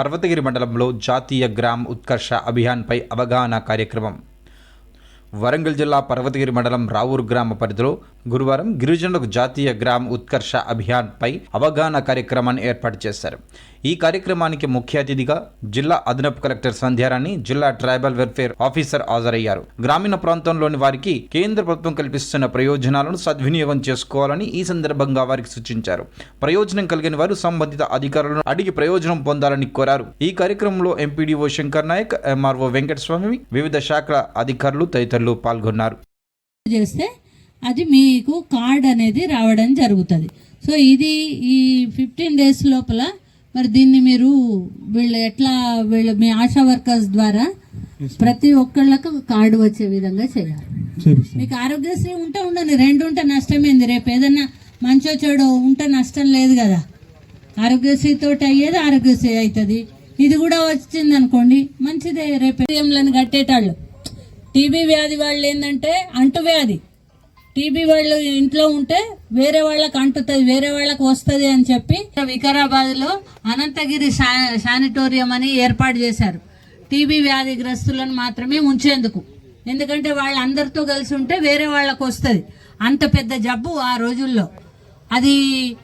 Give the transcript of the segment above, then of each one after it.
పర్వతగిరి మండలంలో జాతీయ గ్రామ్ ఉత్కర్ష అభియాన్పై అవగాహన కార్యక్రమం. వరంగల్ జిల్లా పర్వతగిరి మండలం రావూరు గ్రామ పరిధిలో గురువారం గిరిజనులకు జాతీయ గ్రామ ఉత్కర్ష అభియాన్పై అవగాహన కార్యక్రమాన్ని ఏర్పాటు చేశారు. ఈ కార్యక్రమానికి ముఖ్య అతిథిగా జిల్లా అదనపు కలెక్టర్ సంధ్యారాణి జిల్లా ట్రైబల్ వెల్ఫేర్ ఆఫీసర్ హాజరయ్యారు. గ్రామీణ ప్రాంతంలోని వారికి కేంద్ర ప్రభుత్వం కల్పిస్తున్న ప్రయోజనాలను సద్వినియోగం చేసుకోవాలని ఈ సందర్భంగా వారికి సూచించారు. ప్రయోజనం కలిగిన వారు సంబంధిత అధికారులను అడిగి ప్రయోజనం పొందాలని కోరారు. ఈ కార్యక్రమంలో ఎంపీడీఓ శంకర్ నాయక్ ఎంఆర్ఓ వెంకటస్వామి వివిధ శాఖల అధికారులు తదితరులు పాల్గొన్నారు. చేస్తే అది మీకు కార్డ్ అనేది రావడం జరుగుతుంది. సో ఇది ఈ ఫిఫ్టీన్ డేస్ లోపల మరి దీన్ని మీరు వీళ్ళు ఎట్లా వీళ్ళు మీ ఆశా వర్కర్స్ ద్వారా ప్రతి ఒక్కళ్ళకు కార్డు వచ్చే విధంగా చేయాలి. మీకు ఆరోగ్యశ్రీ ఉంటే ఉండని రెండు ఉంటే నష్టమేంది రేపు ఏదన్నా మంచో చెడో ఉంటే నష్టం లేదు కదా. ఆరోగ్యశ్రీ తోటి అయ్యేది ఆరోగ్యశ్రీ అవుతుంది. ఇది కూడా వచ్చింది అనుకోండి మంచిదే. రేపు కట్టేటాళ్ళు. టీబీ వ్యాధి వాళ్ళు ఏంటంటే అంటు వ్యాధి. టీబీ వాళ్ళు ఇంట్లో ఉంటే వేరే వాళ్ళకి అంటుతుంది వేరే వాళ్ళకి వస్తుంది అని చెప్పి వికారాబాద్లో అనంతగిరి శా శానిటోరియం అని ఏర్పాటు చేశారు. టీబీ వ్యాధిగ్రస్తులను మాత్రమే ఉంచేందుకు. ఎందుకంటే వాళ్ళందరితో కలిసి ఉంటే వేరే వాళ్ళకు వస్తుంది. అంత పెద్ద జబ్బు ఆ రోజుల్లో. అది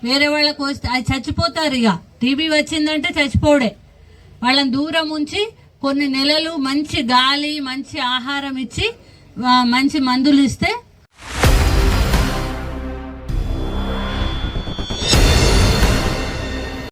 వేరే వాళ్ళకు వస్తే అది చచ్చిపోతారు ఇక. టీబీ వచ్చిందంటే చచ్చిపోడే వాళ్ళని దూరం ఉంచి కొన్ని నెలలు మంచి గాలి మంచి ఆహారం ఇచ్చి మంచి మందులు ఇస్తే